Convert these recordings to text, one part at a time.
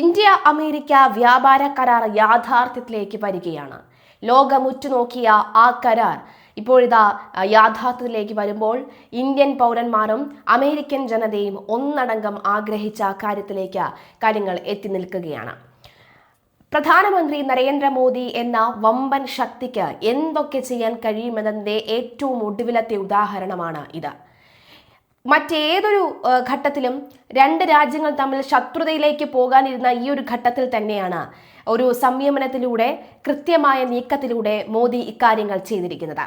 India America വ്യാപാര കരാർ യാഥാർത്ഥ്യത്തിലേക്ക് വരികയാണ്. ലോകം ഉറ്റുനോക്കിയ ആ കരാർ ഇപ്പോഴിതാ യാഥാർത്ഥ്യത്തിലേക്ക് വരുമ്പോൾ ഇന്ത്യൻ പൗരന്മാരും അമേരിക്കൻ ജനതയും ഒന്നടങ്കം ആഗ്രഹിച്ച കാര്യത്തിലേക്ക് കാര്യങ്ങൾ എത്തി നിൽക്കുകയാണ്. പ്രധാനമന്ത്രി നരേന്ദ്രമോദി എന്ന വമ്പൻ ശക്തിക്ക് എന്തൊക്കെ ചെയ്യാൻ കഴിയുമെന്നതിന്റെ ഏറ്റവും ഒടുവിലത്തെ ഉദാഹരണമാണ് ഇത്. മറ്റേതൊരു ഘട്ടത്തിലും രണ്ട് രാജ്യങ്ങൾ തമ്മിൽ ശത്രുതയിലേക്ക് പോകാനിരുന്ന ഈ ഒരു ഘട്ടത്തിൽ തന്നെയാണ് ഒരു സംയമനത്തിലൂടെ കൃത്യമായ നീക്കത്തിലൂടെ മോദി ഇക്കാര്യങ്ങൾ ചെയ്തിരിക്കുന്നത്.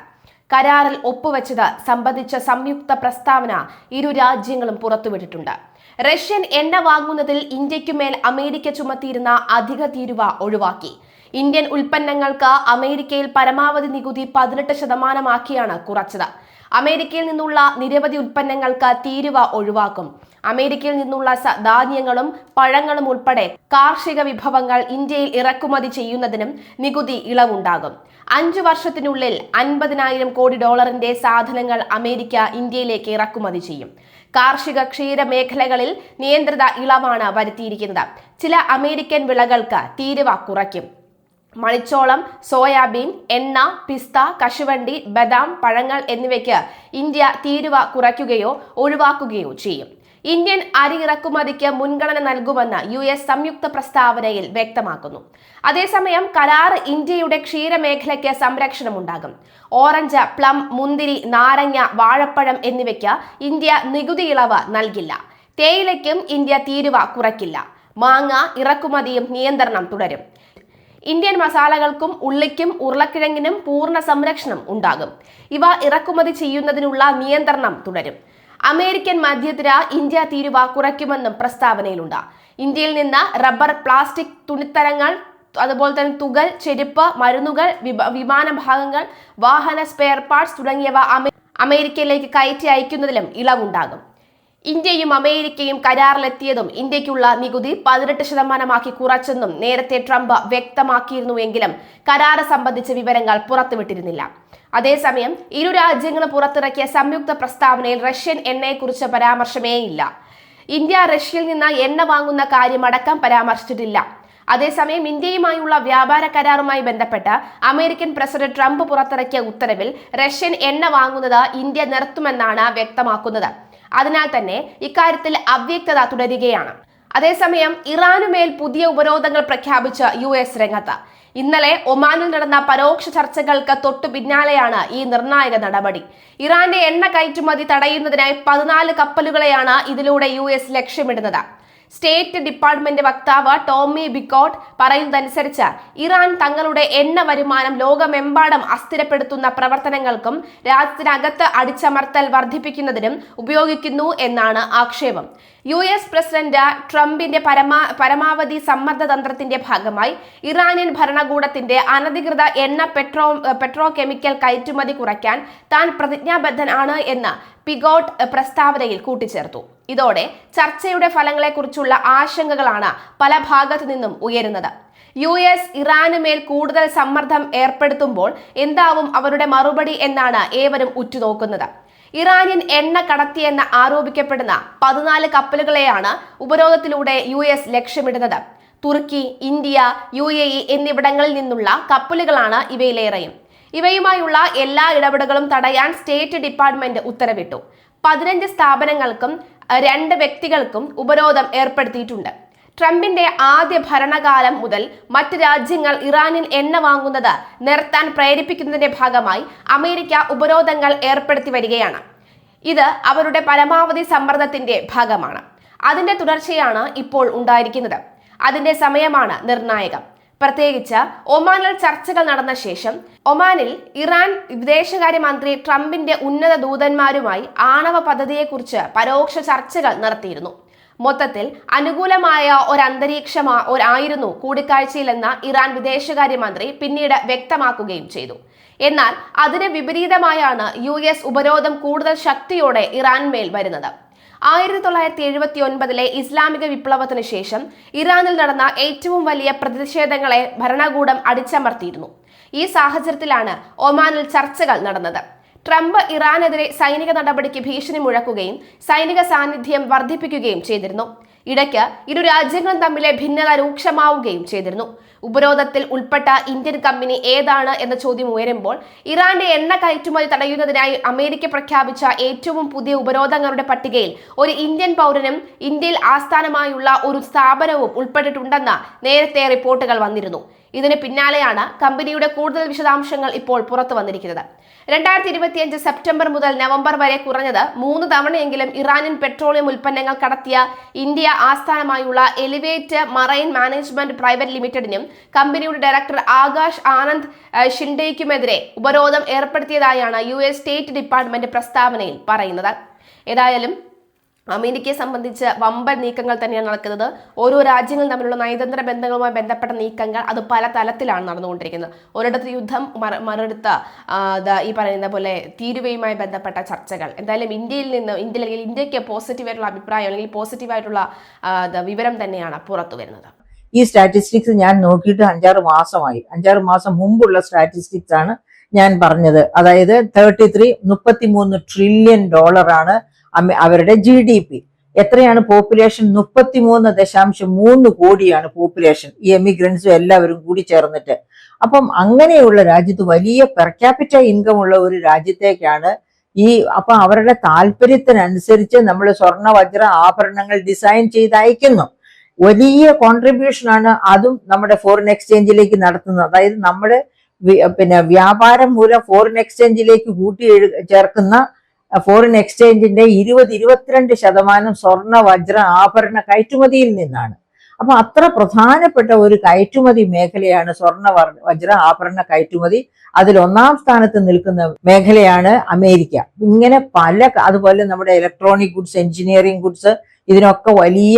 കരാറിൽ ഒപ്പുവെച്ചത് സംബന്ധിച്ച സംയുക്ത പ്രസ്താവന ഇരു രാജ്യങ്ങളും പുറത്തുവിട്ടിട്ടുണ്ട്. റഷ്യൻ എണ്ണ വാങ്ങുന്നതിൽ ഇന്ത്യക്കുമേൽ അമേരിക്ക ചുമത്തിയിരുന്ന അധിക തീരുവ ഒഴിവാക്കി. ഇന്ത്യൻ ഉൽപ്പന്നങ്ങൾക്ക് അമേരിക്കയിൽ പരമാവധി നികുതി പതിനെട്ട് ശതമാനമാക്കിയാണ് കുറച്ചത്. അമേരിക്കയിൽ നിന്നുള്ള നിരവധി ഉൽപ്പന്നങ്ങൾക്ക് തീരുവ ഒഴിവാക്കും. അമേരിക്കയിൽ നിന്നുള്ള ധാന്യങ്ങളും പഴങ്ങളും ഉൾപ്പെടെ കാർഷിക വിഭവങ്ങൾ ഇന്ത്യയിൽ ഇറക്കുമതി ചെയ്യുന്നതിനും നികുതി ഇളവുണ്ടാകും. അഞ്ചു വർഷത്തിനുള്ളിൽ അൻപതിനായിരം കോടി ഡോളറിന്റെ സാധനങ്ങൾ അമേരിക്ക ഇന്ത്യയിലേക്ക് ഇറക്കുമതി ചെയ്യും. കാർഷിക ക്ഷീര മേഖലകളിൽ നിയന്ത്രിത ഇളവാണ് വരുത്തിയിരിക്കുന്നത്. ചില അമേരിക്കൻ വിളകൾക്ക് തീരുവ കുറയ്ക്കും. മണിച്ചോളം സോയാബീൻ എണ്ണ പിസ്ത കശുവണ്ടി ബദാം പഴങ്ങൾ എന്നിവയ്ക്ക് ഇന്ത്യ തീരുവ കുറയ്ക്കുകയോ ഒഴിവാക്കുകയോ ചെയ്യും. ഇന്ത്യൻ അരി ഇറക്കുമതിക്ക് മുൻഗണന നൽകുമെന്ന് യു എസ് സംയുക്ത പ്രസ്താവനയിൽ വ്യക്തമാക്കുന്നു. അതേസമയം കരാർ ഇന്ത്യയുടെ ക്ഷീരമേഖലയ്ക്ക് സംരക്ഷണമുണ്ടാകും. ഓറഞ്ച് പ്ലം മുന്തിരി നാരങ്ങ വാഴപ്പഴം എന്നിവയ്ക്ക് ഇന്ത്യ നികുതി ഇളവ് നൽകില്ല. തേയിലയ്ക്കും ഇന്ത്യ തീരുവ കുറയ്ക്കില്ല. മാങ്ങ ഇറക്കുമതിയും നിയന്ത്രണം തുടരും. ഇന്ത്യൻ മസാലകൾക്കും ഉള്ളിക്കും ഉരുളക്കിഴങ്ങിനും പൂർണ സംരക്ഷണം ഉണ്ടാകും. ഇവ ഇറക്കുമതി ചെയ്യുന്നതിനുള്ള നിയന്ത്രണം തുടരും. അമേരിക്കൻ മധ്യത്തിര ഇന്ത്യ തീരുവ കുറയ്ക്കുമെന്നും പ്രസ്താവനയിലുണ്ട്. ഇന്ത്യയിൽ നിന്ന് റബ്ബർ പ്ലാസ്റ്റിക് തുണിത്തരങ്ങൾ അതുപോലെ തന്നെ തുകൽ ചെരുപ്പ് മരുന്നുകൾ വിമാന ഭാഗങ്ങൾ വാഹന സ്പെയർ പാർട്സ് തുടങ്ങിയവ അമേരിക്കയിലേക്ക് കയറ്റി അയക്കുന്നതിലും ഇളവുണ്ടാകും. ഇന്ത്യയും അമേരിക്കയും കരാറിലെത്തിയതും ഇന്ത്യക്കുള്ള നികുതി പതിനെട്ട് ശതമാനമാക്കി കുറച്ചെന്നും നേരത്തെ ട്രംപ് വ്യക്തമാക്കിയിരുന്നുവെങ്കിലും കരാറ് സംബന്ധിച്ച വിവരങ്ങൾ പുറത്തുവിട്ടിരുന്നില്ല. അതേസമയം ഇരു രാജ്യങ്ങളും പുറത്തിറക്കിയ സംയുക്ത പ്രസ്താവനയിൽ റഷ്യൻ എണ്ണയെക്കുറിച്ച് പരാമർശമേയില്ല ഇന്ത്യ റഷ്യയിൽ നിന്ന് എണ്ണ വാങ്ങുന്ന കാര്യമടക്കം പരാമർശിച്ചിട്ടില്ല. അതേസമയം ഇന്ത്യയുമായുള്ള വ്യാപാര കരാറുമായി ബന്ധപ്പെട്ട് അമേരിക്കൻ പ്രസിഡന്റ് ട്രംപ് പുറത്തിറക്കിയ ഉത്തരവിൽ റഷ്യൻ എണ്ണ വാങ്ങുന്നത് ഇന്ത്യ നിർത്തുമെന്നാണ് വ്യക്തമാക്കുന്നത്. അതിനാൽ തന്നെ ഇക്കാര്യത്തിൽ അവ്യക്തത തുടരുകയാണ്. അതേസമയം ഇറാനുമേൽ പുതിയ ഉപരോധങ്ങൾ പ്രഖ്യാപിച്ച യു എസ് രംഗത്ത്. ഇന്നലെ ഒമാനിൽ നടന്ന പരോക്ഷ ചർച്ചകൾക്ക് തൊട്ടു പിന്നാലെയാണ് ഈ നിർണായക നടപടി. ഇറാന്റെ എണ്ണ കയറ്റുമതി തടയുന്നതിനായി പതിനാല് കപ്പലുകളെയാണ് ഇതിലൂടെ യു എസ് ലക്ഷ്യമിടുന്നത്. സ്റ്റേറ്റ് ഡിപ്പാർട്ട്മെന്റ് വക്താവ് ടോമി ബിക്കോട്ട് പറയുന്നതനുസരിച്ച് ഇറാൻ തങ്ങളുടെ എണ്ണ വരുമാനം ലോകമെമ്പാടും അസ്ഥിരപ്പെടുത്തുന്ന പ്രവർത്തനങ്ങൾക്കും രാജ്യത്തിനകത്ത് അടിച്ചമർത്തൽ വർദ്ധിപ്പിക്കുന്നതിനും ഉപയോഗിക്കുന്നു എന്നാണ് ആക്ഷേപം. യു എസ് പ്രസിഡന്റ് ട്രംപിന്റെ പരമാ പരമാവധി സമ്മർദ്ദ തന്ത്രത്തിന്റെ ഭാഗമായി ഇറാനിയൻ ഭരണകൂടത്തിന്റെ അനധികൃത എണ്ണ പെട്രോ പെട്രോ കെമിക്കൽ കയറ്റുമതി കുറയ്ക്കാൻ താൻ പ്രതിജ്ഞാബദ്ധനാണ് എന്ന് പിഗോട്ട് പ്രസ്താവനയിൽ കൂട്ടിച്ചേർത്തു. ഇതോടെ ചർച്ചയുടെ ഫലങ്ങളെക്കുറിച്ചുള്ള ആശങ്കകളാണ് പല ഭാഗത്തു നിന്നും ഉയരുന്നത്. യു എസ് ഇറാനുമേൽ കൂടുതൽ സമ്മർദ്ദം ഏർപ്പെടുത്തുമ്പോൾ എന്താവും അവരുടെ മറുപടി എന്നാണ് ഏവരും ഉറ്റുനോക്കുന്നത്. ഇറാനിയൻ എണ്ണ കടത്തിയെന്ന് ആരോപിക്കപ്പെടുന്ന പതിനാല് കപ്പലുകളെയാണ് ഉപരോധത്തിലൂടെ യു എസ് ലക്ഷ്യമിടുന്നത്. തുർക്കി ഇന്ത്യ യു എ ഇ എന്നിവിടങ്ങളിൽ നിന്നുള്ള കപ്പലുകളാണ് ഇവയിലേറെയും. ഇവയുമായുള്ള എല്ലാ ഇടപെടലുകളും തടയാൻ സ്റ്റേറ്റ് ഡിപ്പാർട്ട്മെന്റ് ഉത്തരവിട്ടു. പതിനഞ്ച് സ്ഥാപനങ്ങൾക്കും രണ്ട് വ്യക്തികൾക്കും ഉപരോധം ഏർപ്പെടുത്തിയിട്ടുണ്ട്. ട്രംപിന്റെ ആദ്യ ഭരണകാലം മുതൽ മറ്റ് രാജ്യങ്ങൾ ഇറാനിൽ എണ്ണ വാങ്ങുന്നത് നിർത്താൻ പ്രേരിപ്പിക്കുന്നതിന്റെ ഭാഗമായി അമേരിക്ക ഉപരോധങ്ങൾ ഏർപ്പെടുത്തി വരികയാണ്. ഇത് അവരുടെ പരമാവധി സമ്മർദ്ദത്തിന്റെ ഭാഗമാണ്. അതിന്റെ തുടർച്ചയാണ് ഇപ്പോൾ ഉണ്ടായിരിക്കുന്നത്. അതിന്റെ സമയമാണ് നിർണായകം. പ്രത്യേകിച്ച് ഒമാനിൽ ചർച്ചകൾ നടന്ന ശേഷം ഒമാനിൽ ഇറാൻ വിദേശകാര്യമന്ത്രി ട്രംപിന്റെ ഉന്നത ദൂതന്മാരുമായി ആണവ പദ്ധതിയെക്കുറിച്ച് പരോക്ഷ ചർച്ചകൾ നടത്തിയിരുന്നു. മൊത്തത്തിൽ അനുകൂലമായ ഒരു അന്തരീക്ഷമാ ഒരായിരുന്നു കൂടിക്കാഴ്ചയിലെന്ന് ഇറാൻ വിദേശകാര്യമന്ത്രി പിന്നീട് വ്യക്തമാക്കുകയും ചെയ്തു. എന്നാൽ അതിന് വിപരീതമായാണ് യു എസ് ഉപരോധം കൂടുതൽ ശക്തിയോടെ ഇറാൻ മേൽ വരുന്നത്. ആയിരത്തി തൊള്ളായിരത്തി എഴുപത്തി ഒൻപതിലെ ഇസ്ലാമിക വിപ്ലവത്തിന് ശേഷം ഇറാനിൽ നടന്ന ഏറ്റവും വലിയ പ്രതിഷേധങ്ങളെ ഭരണകൂടം അടിച്ചമർത്തിയിരുന്നു. ഈ സാഹചര്യത്തിലാണ് ഒമാനിൽ ചർച്ചകൾ നടന്നത്. ട്രംപ് ഇറാനെതിരെ സൈനിക നടപടിക്ക് ഭീഷണി മുഴക്കുകയും സൈനിക സാന്നിധ്യം വർദ്ധിപ്പിക്കുകയും ചെയ്തിരുന്നു. ഇടയ്ക്ക് ഇരു രാജ്യങ്ങളും തമ്മിലെ ഭിന്നത രൂക്ഷമാവുകയും ചെയ്തിരുന്നു. ഉപരോധത്തിൽ ഉൾപ്പെട്ട ഇന്ത്യൻ കമ്പനി ഏതാണ് എന്ന ചോദ്യം ഉയരുമ്പോൾ ഇറാന്റെ എണ്ണ കയറ്റുമതി തടയുന്നതിനായി അമേരിക്ക പ്രഖ്യാപിച്ച ഏറ്റവും പുതിയ ഉപരോധങ്ങളുടെ പട്ടികയിൽ ഒരു ഇന്ത്യൻ പൗരനും ഇന്ത്യയിൽ ആസ്ഥാനമായുള്ള ഒരു സ്ഥാപനവും ഉൾപ്പെട്ടിട്ടുണ്ടെന്ന നേരത്തെ റിപ്പോർട്ടുകൾ വന്നിരുന്നു. ഇതിന് പിന്നാലെയാണ് കമ്പനിയുടെ കൂടുതൽ വിശദാംശങ്ങൾ ഇപ്പോൾ പുറത്തു വന്നിരിക്കുന്നത്. രണ്ടായിരത്തി ഇരുപത്തിയഞ്ച് സെപ്റ്റംബർ മുതൽ നവംബർ വരെ കുറഞ്ഞത് മൂന്ന് തവണയെങ്കിലും ഇറാനിയൻ പെട്രോളിയം ഉൽപ്പന്നങ്ങൾ കടത്തിയ ഇന്ത്യ ആസ്ഥാനമായുള്ള എലിവേറ്റ് മറൈൻ മാനേജ്മെന്റ് പ്രൈവറ്റ് ലിമിറ്റഡിനും കമ്പനിയുടെ ഡയറക്ടർ ആകാശ് ആനന്ദ് ഷിൻഡേയ്ക്കുമെതിരെ ഉപരോധം ഏർപ്പെടുത്തിയതായാണ് യു സ്റ്റേറ്റ് ഡിപ്പാർട്ട്മെന്റ് പ്രസ്താവനയിൽ പറയുന്നത്. ഏതായാലും അമേരിക്കയെ സംബന്ധിച്ച് വമ്പൻ നീക്കങ്ങൾ തന്നെയാണ് നടക്കുന്നത്. ഓരോ രാജ്യങ്ങൾ തമ്മിലുള്ള നയതന്ത്ര ബന്ധങ്ങളുമായി ബന്ധപ്പെട്ട നീക്കങ്ങൾ അത് പല തലത്തിലാണ് നടന്നുകൊണ്ടിരിക്കുന്നത്. ഒരിടത്ത് യുദ്ധം മറ- മറിടത്ത് ഈ പറയുന്ന പോലെ തീരുവയുമായി ബന്ധപ്പെട്ട ചർച്ചകൾ. എന്തായാലും ഇന്ത്യയിൽ നിന്ന് ഇന്ത്യ അല്ലെങ്കിൽ ഇന്ത്യയ്ക്ക് പോസിറ്റീവായിട്ടുള്ള അഭിപ്രായം അല്ലെങ്കിൽ പോസിറ്റീവായിട്ടുള്ള വിവരം തന്നെയാണ് പുറത്തു വരുന്നത്. ഈ സ്റ്റാറ്റിസ്റ്റിക്സ് ഞാൻ നോക്കിയിട്ട് അഞ്ചാറ് മാസമായി. അഞ്ചാറ് മാസം മുമ്പുള്ള സ്റ്റാറ്റിസ്റ്റിക്സ് ആണ് ഞാൻ പറഞ്ഞത്. അതായത് തേർട്ടി ത്രീ മുപ്പത്തി മൂന്ന് ട്രില്യൺ ഡോളറാണ് അവരുടെ ജി ഡി പി എത്രയാണ് പോപ്പുലേഷൻ മുപ്പത്തിമൂന്ന് ദശാംശം മൂന്ന് കോടിയാണ് പോപ്പുലേഷൻ ഈ എമിഗ്രൻസും എല്ലാവരും കൂടി ചേർന്നിട്ട്. അപ്പം അങ്ങനെയുള്ള രാജ്യത്ത് വലിയ പെർ ക്യാപിറ്റ ഇൻകം ഉള്ള ഒരു രാജ്യത്തേക്കാണ് ഈ അപ്പൊ അവരുടെ താല്പര്യത്തിനനുസരിച്ച് നമ്മൾ സ്വർണ വജ്ര ആഭരണങ്ങൾ ഡിസൈൻ ചെയ്ത് അയക്കുന്നു വലിയ കോൺട്രിബ്യൂഷൻ ആണ് അതും നമ്മുടെ ഫോറിൻ എക്സ്ചേഞ്ചിലേക്ക് നടത്തുന്നത്. അതായത് നമ്മുടെ പിന്നെ വ്യാപാരം മൂലം ഫോറിൻ എക്സ്ചേഞ്ചിലേക്ക് കൂട്ടി ചേർക്കുന്ന ഫോറിൻ എക്സ്ചേഞ്ചിന്റെ ഇരുപത് ഇരുപത്തിരണ്ട് ശതമാനം സ്വർണ വജ്ര ആഭരണ കയറ്റുമതിയിൽ നിന്നാണ്. അപ്പൊ അത്ര പ്രധാനപ്പെട്ട ഒരു കയറ്റുമതി മേഖലയാണ് സ്വർണ വജ്ര ആഭരണ കയറ്റുമതി. അതിൽ ഒന്നാം സ്ഥാനത്ത് നിൽക്കുന്ന മേഖലയാണ് അമേരിക്ക. ഇങ്ങനെ പല അതുപോലെ നമ്മുടെ ഇലക്ട്രോണിക് ഗുഡ്സ് എഞ്ചിനീയറിംഗ് ഗുഡ്സ് ഇതിനൊക്കെ വലിയ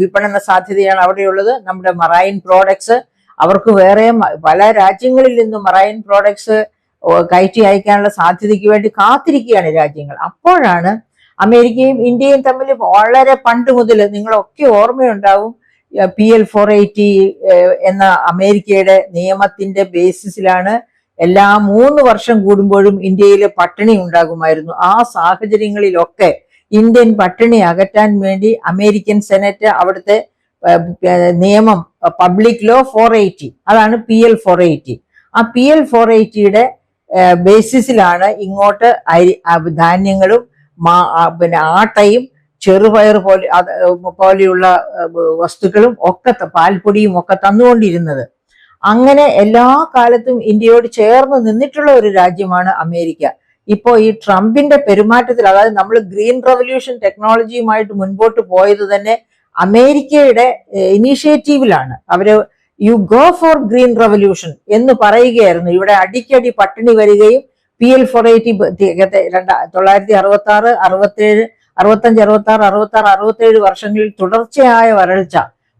വിപണന സാധ്യതയാണ് അവിടെയുള്ളത്. നമ്മുടെ മറൈൻ പ്രോഡക്ട്സ് അവർക്ക് വേറെ പല രാജ്യങ്ങളിൽ നിന്നും മറൈൻ പ്രോഡക്ട്സ് കയറ്റി അയക്കാനുള്ള സാധ്യതയ്ക്ക് വേണ്ടി കാത്തിരിക്കുകയാണ് രാജ്യങ്ങൾ. അപ്പോഴാണ് അമേരിക്കയും ഇന്ത്യയും തമ്മിൽ വളരെ പണ്ട് മുതൽ നിങ്ങളൊക്കെ ഓർമ്മയുണ്ടാവും പി എൽ ഫോർ എയ്റ്റി എന്ന അമേരിക്കയുടെ നിയമത്തിന്റെ ബേസിസിലാണ് എല്ലാ മൂന്ന് വർഷം കൂടുമ്പോഴും ഇന്ത്യയിൽ പട്ടിണി ഉണ്ടാകുമായിരുന്നു. ആ സാഹചര്യങ്ങളിലൊക്കെ ഇന്ത്യൻ പട്ടിണി അകറ്റാൻ വേണ്ടി അമേരിക്കൻ സെനറ്റ് അവിടുത്തെ നിയമം പബ്ലിക് ലോ ഫോർ എയ്റ്റി അതാണ് പി എൽ ഫോർ എയ്റ്റി. ആ പി എൽ ഫോർ എയ്റ്റിയുടെ ബേസിസിലാണ് ഇങ്ങോട്ട് അരി ധാന്യങ്ങളും മാ- പിന്നെ ആട്ടയും ചെറുപയർ പോലെ പോലെയുള്ള വസ്തുക്കളും ഒക്കെ പാൽപ്പൊടിയും ഒക്കെ തന്നുകൊണ്ടിരുന്നത്. അങ്ങനെ എല്ലാ കാലത്തും ഇന്ത്യയോട് ചേർന്ന് നിന്നിട്ടുള്ള ഒരു രാജ്യമാണ് അമേരിക്ക. ഇപ്പോൾ ഈ ട്രംപിന്റെ പെരുമാറ്റത്തിൽ അതായത് നമ്മൾ ഗ്രീൻ റവല്യൂഷൻ ടെക്നോളജിയുമായിട്ട് മുൻപോട്ട് പോയത് തന്നെ അമേരിക്കയുടെ ഇനീഷ്യേറ്റീവിലാണ്. അവർ you go for green revolution എന്ന് പറയുകയായിരുന്നു. ഇവിടെ അടിക്കടി പട്ടിണി വരികയും പി എൽ ഫോർ എയ്റ്റി രണ്ടാ തൊള്ളായിരത്തി അറുപത്തി ആറ് അറുപത്തേഴ് അറുപത്തഞ്ച് അറുപത്തി ആറ് അറുപത്തി ആറ് അറുപത്തേഴ് വർഷങ്ങളിൽ തുടർച്ചയായ വരൾച്ച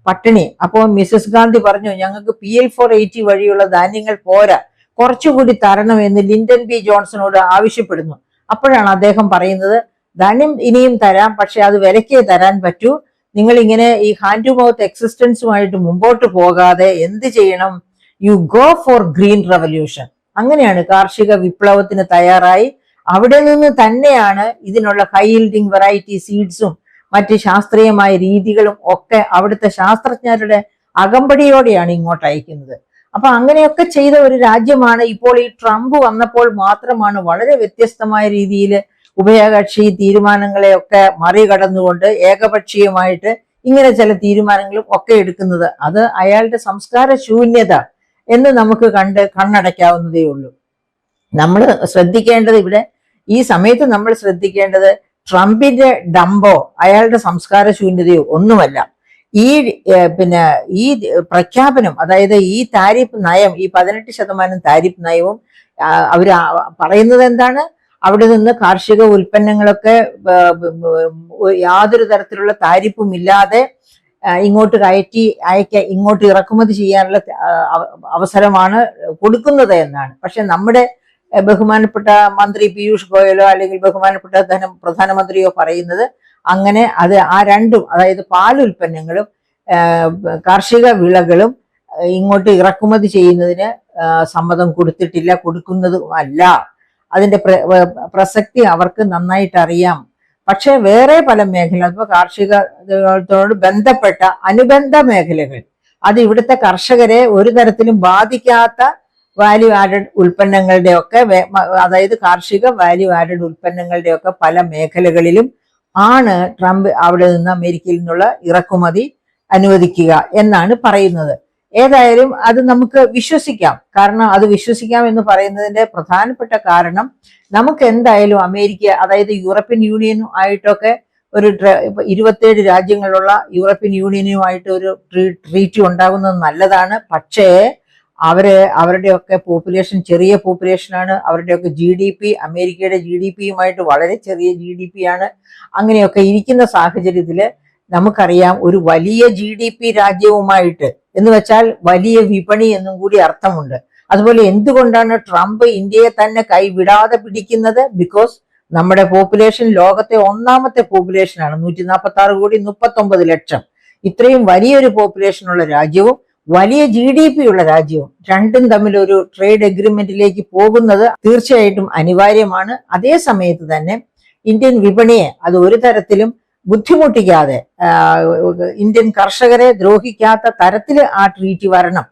പട്ടിണി. അപ്പോൾ മിസസ് ഗാന്ധി പറഞ്ഞു ഞങ്ങൾക്ക് പി എൽ ഫോർ എയ്റ്റി വഴിയുള്ള ധാന്യങ്ങൾ പോരാ. കുറച്ചുകൂടി തരണം എന്ന് ലിൻഡൻ ബി ജോൺസണോട് ആവശ്യപ്പെടുന്നു. അപ്പോഴാണ് അദ്ദേഹം പറയുന്നത് ധാന്യം ഇനിയും തരാം പക്ഷെ അത് വിലക്കേ തരാൻ പറ്റൂ. നിങ്ങൾ ഇങ്ങനെ ഈ ഹാൻഡ് ടു മൗത്ത് എക്സിസ്റ്റൻസുമായിട്ട് മുമ്പോട്ട് പോകാതെ എന്ത് ചെയ്യണം? You go for green revolution അങ്ങനെയാണ് കാർഷിക വിപ്ലവത്തിന് തയ്യാറായി. അവിടെ നിന്ന് തന്നെയാണ് ഇതിനുള്ള ഹൈ യിൽഡിങ് വെറൈറ്റി സീഡ്സും മറ്റ് ശാസ്ത്രീയമായ രീതികളും ഒക്കെ അവിടുത്തെ ശാസ്ത്രജ്ഞരുടെ അകമ്പടിയോടെയാണ് ഇങ്ങോട്ട് അയക്കുന്നത്. അപ്പൊ അങ്ങനെയൊക്കെ ചെയ്ത ഒരു രാജ്യമാണ് ഇപ്പോൾ ഈ ട്രംപ് വന്നപ്പോൾ മാത്രമാണ് വളരെ വ്യത്യസ്തമായ രീതിയിൽ ഉഭയകക്ഷി തീരുമാനങ്ങളെയൊക്കെ മറികടന്നുകൊണ്ട് ഏകപക്ഷീയമായിട്ട് ഇങ്ങനെ ചില തീരുമാനങ്ങളും ഒക്കെ എടുക്കുന്നത്. അത് അയാളുടെ സംസ്കാര ശൂന്യത എന്ന് നമുക്ക് കണ്ട് കണ്ണടയ്ക്കാവുന്നതേ ഉള്ളൂ. നമ്മൾ ശ്രദ്ധിക്കേണ്ടത് ഇവിടെ ഈ സമയത്ത് നമ്മൾ ശ്രദ്ധിക്കേണ്ടത് ട്രംപിന്റെ ഡംബോ അയാളുടെ സംസ്കാര ശൂന്യതയോ ഒന്നുമല്ല. ഈ പിന്നെ ഈ പ്രഖ്യാപനം അതായത് ഈ താരിഫ് നയം ഈ പതിനെട്ട് ശതമാനം താരിഫ് നയവും അവർ പറയുന്നത് എന്താണ്? അവിടെ നിന്ന് കാർഷിക ഉൽപ്പന്നങ്ങളൊക്കെ യാതൊരു തരത്തിലുള്ള താരിപ്പും ഇല്ലാതെ ഇങ്ങോട്ട് കയറ്റി അയക്ക ഇങ്ങോട്ട് ഇറക്കുമതി ചെയ്യാനുള്ള അവസരമാണ് കൊടുക്കുന്നത് എന്നാണ്. പക്ഷെ നമ്മുടെ ബഹുമാനപ്പെട്ട മന്ത്രി പീയൂഷ് ഗോയലോ അല്ലെങ്കിൽ ബഹുമാനപ്പെട്ട ധന പ്രധാനമന്ത്രിയോ പറയുന്നത് അങ്ങനെ അത് ആ രണ്ടും അതായത് പാൽ ഉൽപ്പന്നങ്ങളും കാർഷിക വിളകളും ഇങ്ങോട്ട് ഇറക്കുമതി ചെയ്യുന്നതിന് സമ്മതം കൊടുത്തിട്ടില്ല കൊടുക്കുന്നതും അല്ല. അതിന്റെ പ്ര- പ്രസക്തി അവർക്ക് നന്നായിട്ട് അറിയാം പക്ഷെ വേറെ പല മേഖല ഇപ്പൊ കാർഷികത്തോട് ബന്ധപ്പെട്ട അനുബന്ധ മേഖലകൾ. അത് ഇവിടുത്തെ കർഷകരെ ഒരു തരത്തിലും ബാധിക്കാത്ത വാല്യൂ ആഡഡ് ഉൽപ്പന്നങ്ങളുടെ ഒക്കെ അതായത് കാർഷിക വാല്യൂ ആഡഡ് ഉൽപ്പന്നങ്ങളുടെ ഒക്കെ പല മേഖലകളിലും ആണ് ട്രംപ് അവിടെ നിന്ന് അമേരിക്കയിൽ നിന്നുള്ള ഇറക്കുമതി അനുവദിക്കുക എന്നാണ് പറയുന്നത്. ഏതായാലും അത് നമുക്ക് വിശ്വസിക്കാം. കാരണം അത് വിശ്വസിക്കാം എന്ന് പറയുന്നതിന്റെ പ്രധാനപ്പെട്ട കാരണം നമുക്ക് എന്തായാലും അമേരിക്ക അതായത് യൂറോപ്യൻ യൂണിയനും ആയിട്ടൊക്കെ ഒരു ഇരുപത്തേഴ് രാജ്യങ്ങളുള്ള യൂറോപ്യൻ യൂണിയനുമായിട്ട് ഒരു ട്രീറ്റ് ട്രീറ്റി ഉണ്ടാകുന്നത് നല്ലതാണ്. പക്ഷേ അവരെ അവരുടെയൊക്കെ പോപ്പുലേഷൻ ചെറിയ പോപ്പുലേഷനാണ് അവരുടെയൊക്കെ ജി ഡി പി അമേരിക്കയുടെ ജി ഡി പിയുമായിട്ട് വളരെ ചെറിയ ജി ഡി പി ആണ്. അങ്ങനെയൊക്കെ ഇരിക്കുന്ന സാഹചര്യത്തിൽ നമുക്കറിയാം ഒരു വലിയ ജി ഡി പി രാജ്യവുമായിട്ട് എന്ന് വെച്ചാൽ വലിയ വിപണി എന്നും കൂടി അർത്ഥമുണ്ട്. അതുപോലെ എന്തുകൊണ്ടാണ് ട്രംപ് ഇന്ത്യയെ തന്നെ കൈവിടാതെ പിടിക്കുന്നത്? ബിക്കോസ് നമ്മുടെ പോപ്പുലേഷൻ ലോകത്തെ ഒന്നാമത്തെ പോപ്പുലേഷൻ ആണ്. നൂറ്റി നാൽപ്പത്തി ആറ് കോടി മുപ്പത്തി ഒമ്പത് ലക്ഷം. ഇത്രയും വലിയൊരു പോപ്പുലേഷൻ ഉള്ള രാജ്യവും വലിയ ജി ഡി പി ഉള്ള രാജ്യവും രണ്ടും തമ്മിൽ ഒരു ട്രേഡ് എഗ്രിമെന്റിലേക്ക് പോകുന്നത് തീർച്ചയായിട്ടും അനിവാര്യമാണ്. അതേ സമയത്ത് തന്നെ ഇന്ത്യൻ വിപണിയെ അത് ഒരു തരത്തിലും ബുദ്ധിമുട്ടിക്കാതെ ഇന്ത്യൻ കർഷകരെ ദ്രോഹിക്കാത്ത തരത്തിൽ ആ ട്രീറ്റി വരണം.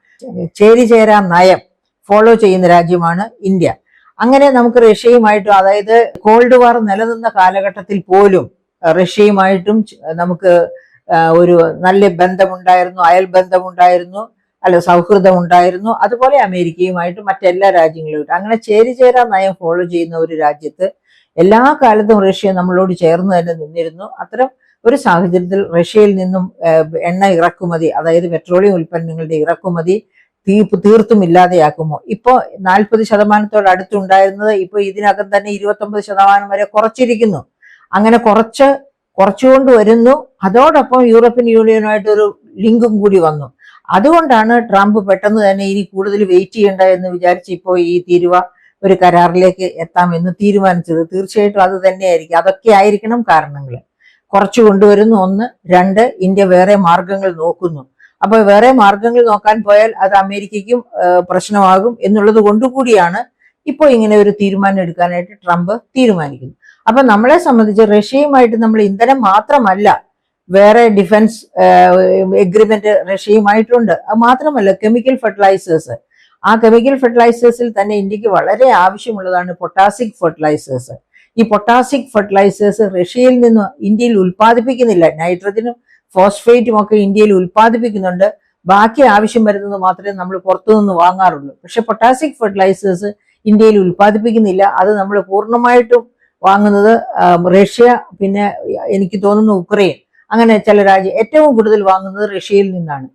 ചേരി ചേരാ നയം ഫോളോ ചെയ്യുന്ന രാജ്യമാണ് ഇന്ത്യ. അങ്ങനെ നമുക്ക് റഷ്യയുമായിട്ടും അതായത് കോൾഡ് വാർ നിലനിന്ന കാലഘട്ടത്തിൽ പോലും റഷ്യയുമായിട്ടും നമുക്ക് ഒരു നല്ല ബന്ധമുണ്ടായിരുന്നു അയൽ ബന്ധമുണ്ടായിരുന്നു അല്ല സൗഹൃദം ഉണ്ടായിരുന്നു അതുപോലെ അമേരിക്കയുമായിട്ടും മറ്റെല്ലാ രാജ്യങ്ങളുമായിട്ടും അങ്ങനെ ചേരിചേരാ നയം ഫോളോ ചെയ്യുന്ന ഒരു രാജ്യത്ത് എല്ലാ കാലത്തും റഷ്യ നമ്മളോട് ചേർന്ന് തന്നെ നിന്നിരുന്നു. അത്തരം ഒരു സാഹചര്യത്തിൽ റഷ്യയിൽ നിന്നും എണ്ണ ഇറക്കുമതി അതായത് പെട്രോളിയം ഉൽപ്പന്നങ്ങളുടെ ഇറക്കുമതി തീ തീർത്തും ഇല്ലാതെയാക്കുമോ? ഇപ്പോൾ നാൽപ്പത് ശതമാനത്തോട് അടുത്തുണ്ടായിരുന്നത് ഇപ്പോൾ ഇതിനകം തന്നെ ഇരുപത്തൊമ്പത് ശതമാനം വരെ കുറച്ചിരിക്കുന്നു. അങ്ങനെ കുറച്ച് കുറച്ചുകൊണ്ട് വരുന്നു. അതോടൊപ്പം യൂറോപ്യൻ യൂണിയനുമായിട്ട് ഒരു ലിങ്കും കൂടി വന്നു. അതുകൊണ്ടാണ് ട്രംപ് പെട്ടെന്ന് തന്നെ ഇനി കൂടുതൽ വെയിറ്റ് ചെയ്യേണ്ട എന്ന് വിചാരിച്ച് ഇപ്പോൾ ഈ തീരുവ ഒരു കരാറിലേക്ക് എത്താമെന്ന് തീരുമാനിച്ചത്. തീർച്ചയായിട്ടും അത് തന്നെയായിരിക്കും. അതൊക്കെ ആയിരിക്കണം കാരണങ്ങൾ. കുറച്ച് കൊണ്ടുവരുന്നു. ഒന്ന്. രണ്ട്. ഇന്ത്യ വേറെ മാർഗങ്ങൾ നോക്കുന്നു. അപ്പോൾ വേറെ മാർഗങ്ങൾ നോക്കാൻ പോയാൽ അത് അമേരിക്കയ്ക്കും പ്രശ്നമാകും എന്നുള്ളത് കൊണ്ടുകൂടിയാണ് ഇപ്പോൾ ഇങ്ങനെ ഒരു തീരുമാനം എടുക്കാനായിട്ട് ട്രംപ് തീരുമാനിക്കുന്നു. അപ്പൊ നമ്മളെ സംബന്ധിച്ച് റഷ്യയുമായിട്ട് നമ്മൾ ഇന്ധനം മാത്രമല്ല വേറെ ഡിഫൻസ് എഗ്രിമെന്റ് റഷ്യയുമായിട്ടുണ്ട്. അത് മാത്രമല്ല കെമിക്കൽ ഫെർട്ടിലൈസേഴ്സ് ആ കെമിക്കൽ ഫെർട്ടിലൈസേഴ്സിൽ തന്നെ ഇന്ത്യയ്ക്ക് വളരെ ആവശ്യമുള്ളതാണ് പൊട്ടാസിക് ഫെർട്ടിലൈസേഴ്സ്. ഈ പൊട്ടാസിക് ഫെർട്ടിലൈസേഴ്സ് റഷ്യയിൽ നിന്ന് ഇന്ത്യയിൽ ഉൽപ്പാദിപ്പിക്കുന്നില്ല. നൈട്രജനും ഫോസ്ഫേറ്റും ഒക്കെ ഇന്ത്യയിൽ ഉൽപ്പാദിപ്പിക്കുന്നുണ്ട്. ബാക്കി ആവശ്യം വരുന്നത് മാത്രമേ നമ്മൾ പുറത്തുനിന്ന് വാങ്ങാറുള്ളൂ. പക്ഷെ പൊട്ടാസിക് ഫെർട്ടിലൈസേഴ്സ് ഇന്ത്യയിൽ ഉൽപ്പാദിപ്പിക്കുന്നില്ല. അത് നമ്മൾ പൂർണമായിട്ടും വാങ്ങുന്നത് റഷ്യ പിന്നെ എനിക്ക് തോന്നുന്നു ഉക്രൈൻ. അങ്ങനെ ചില രാജ്യം ഏറ്റവും കൂടുതൽ വാങ്ങുന്നത് റഷ്യയിൽ നിന്നാണ്.